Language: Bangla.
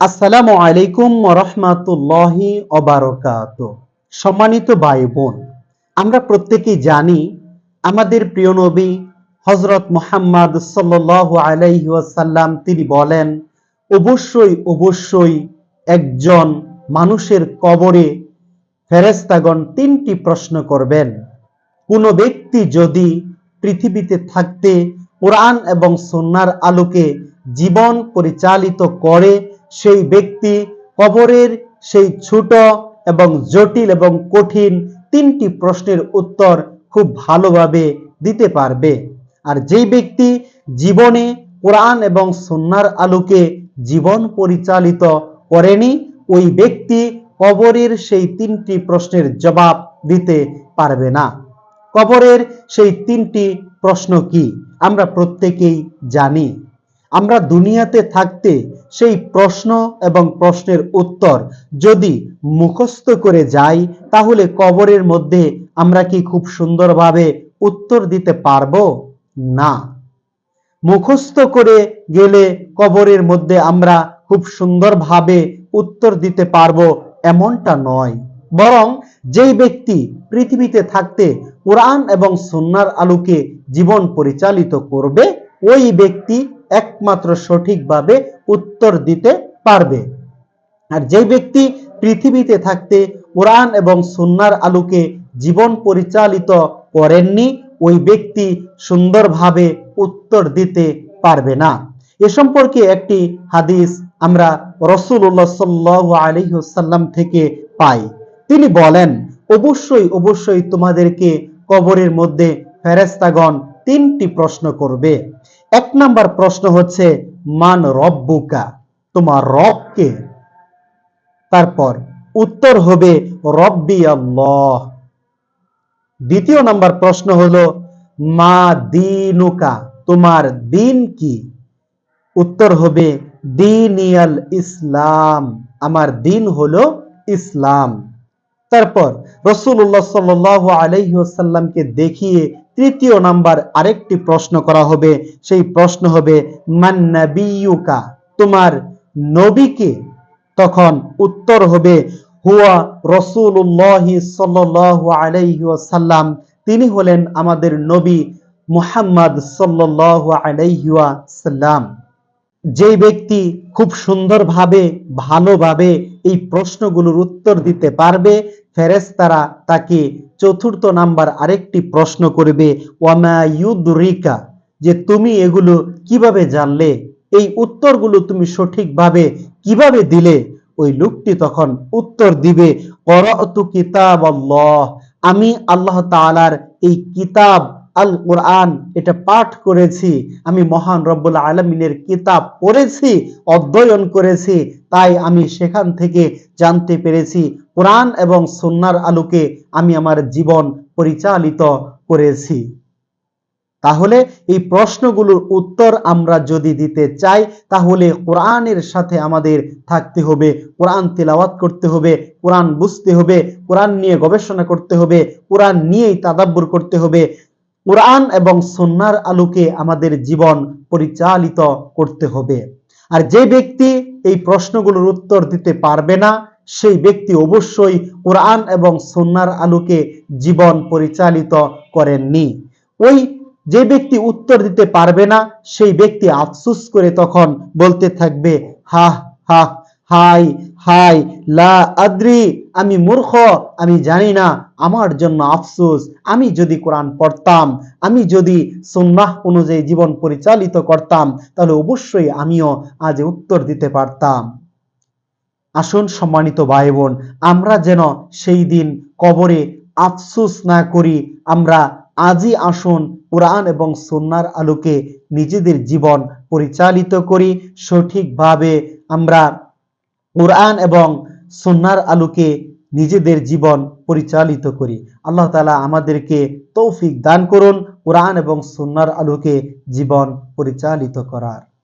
আসসালামু আলাইকুম রহমাতুল্লাহি অবারকাত সম্মানিত ভাই বোন আমরা প্রত্যেকেই জানি আমাদের প্রিয় নবী হজরত মুহাম্মদ আলাইহি ওয়াসাল্লাম, তিনি বলেন, অবশ্যই অবশ্যই একজন মানুষের কবরে ফেরেস্তাগণ তিনটি প্রশ্ন করবেন। কোনো ব্যক্তি যদি পৃথিবীতে থাকতে কোরআন এবং সন্ন্যার আলোকে জীবন পরিচালিত করে সেই ব্যক্তি কবরের সেই ছোট এবং জটিল এবং কঠিন তিনটি প্রশ্নের উত্তর খুব ভালোভাবে দিতে পারবে। আর যেই ব্যক্তি জীবনে কোরআন এবং সন্ন্যার আলোকে জীবন পরিচালিত করেনি, ওই ব্যক্তি কবরের সেই তিনটি প্রশ্নের জবাব দিতে পারবে না। কবরের সেই তিনটি প্রশ্ন কি? আমরা প্রত্যেকেই জানি। আমরা দুনিয়াতে থাকতে সেই প্রশ্ন এবং প্রশ্নের উত্তর যদি মুখস্থ করে যাই, তাহলে কবরের মধ্যে আমরা কি খুব সুন্দরভাবে উত্তর দিতে পারব? না। মুখস্থ করে গেলে কবরের মধ্যে আমরা খুব সুন্দরভাবে উত্তর দিতে পারব এমনটা নয়। বরং যেই ব্যক্তি পৃথিবীতে থাকতে কোরআন এবং সন্ন্যার আলোকে জীবন পরিচালিত করবে, ওই ব্যক্তি একমাত্র সঠিকভাবে উত্তর দিতে পারবে। আর যেই ব্যক্তি পৃথিবীতে থাকতে কোরআন এবং সুন্নার আলোকে জীবন পরিচালিত করেননি, ওই ব্যক্তি সুন্দরভাবে উত্তর দিতে পারবে না। এ সম্পর্কে একটি হাদিস আমরা রসুল্লাহ সাল্লাহ আলহিহসাল্লাম থেকে পাই। তিনি বলেন, অবশ্যই অবশ্যই তোমাদেরকে কবরের মধ্যে ফেরেস্তাগণ তিনটি প্রশ্ন করবে। এক নাম্বার প্রশ্ন হচ্ছে, মান রব্বুকা? তোমার রবকে। তারপর উত্তর হবে, রব্বি আল্লাহ। দ্বিতীয় নাম্বার প্রশ্ন হলো, মা দিনুকা? তোমার দিন কি? উত্তর হবে, দিনিয়াল ইসলাম। আমার দিন হলো ইসলাম। তারপর রসুল্লাহ সাল আলহিসাল্লামকে দেখিয়ে তৃতীয় নাম্বার আরেকটি প্রশ্ন করা হবে। সেই প্রশ্ন হবে মান্নাবিয়ুকা তোমার নবীকে তখন উত্তর হবে, হুয়া রসুল্লাহ সাল্লাহ আলাইসাল্লাম তিনি হলেন আমাদের নবী মুহাম্মদ সাল্লাহ আলাইসাল্লাম যে ব্যক্তি খুব সুন্দরভাবে, ভালোভাবে এই প্রশ্নগুলোর উত্তর দিতে পারবে ফেরেস্তারা তাকে চতুর্থ নাম্বার আরেকটি প্রশ্ন করবে ওয়ামায়ুদ্রিকা যে তুমি এগুলো কীভাবে জানলে? এই উত্তরগুলো তুমি সঠিকভাবে কীভাবে দিলে? ওই লোকটি তখন উত্তর দিবে, করতু কিতাব আমি আল্লাহ তালার এই কিতাব আল কোরআন এটা পাঠ করেছি, আমি মহান রব্বুল আলমিনের কিতাব পড়েছি, অধ্যয়ন করেছি, তাই আমি সেখান থেকে জানতে পেরেছি, কোরআন এবং সন্ন্যার আলোকে আমি আমার জীবন পরিচালিত করেছি। তাহলে এই প্রশ্নগুলোর উত্তর আমরা যদি দিতে চাই, তাহলে কোরআনের সাথে আমাদের থাকতে হবে, কোরআন তেলাওয়াত করতে হবে, কোরআন বুঝতে হবে, কোরআন নিয়ে গবেষণা করতে হবে, কোরআন নিয়েই তাদাব্বর করতে হবে। কোরআন এবং সন্ন্যার আলোকে আমাদের জীবন পরিচালিত করতে হবে। আর যে ব্যক্তি এই প্রশ্নগুলোর উত্তর দিতে পারবে না, সেই ব্যক্তি অবশ্যই কোরআন এবং সন্ন্যার আলোকে জীবন পরিচালিত করেননি। ওই যে ব্যক্তি উত্তর দিতে পারবে না, সেই ব্যক্তি আফসুস করে তখন বলতে থাকবে হা হা হাই হাই, লা আদ্রি, আমি মূর্খ, আমি জানি না, আমার জন্য আফসোস, আমি যদি কোরআন পড়তাম, আমি যদি সুন্নাহ অনুযায়ী জীবন পরিচালিত করতাম, তাহলে অবশ্যই আমিও আজ উত্তর দিতে পারতাম। আসুন সম্মানিত ভাই বোন আমরা যেন সেই দিন কবরে আফসুস না করি, আমরা আজই আসুন কোরআন এবং সন্ন্যার আলোকে নিজেদের জীবন পরিচালিত করি, সঠিকভাবে আমরা কোরআন এবং সন্ন্যার আলোকে নিজেদের জীবন পরিচালিত করি। আল্লাহ তালা আমাদেরকে তৌফিক দান করুন, কোরআন এবং সন্ন্যার আলোকে জীবন পরিচালিত করার।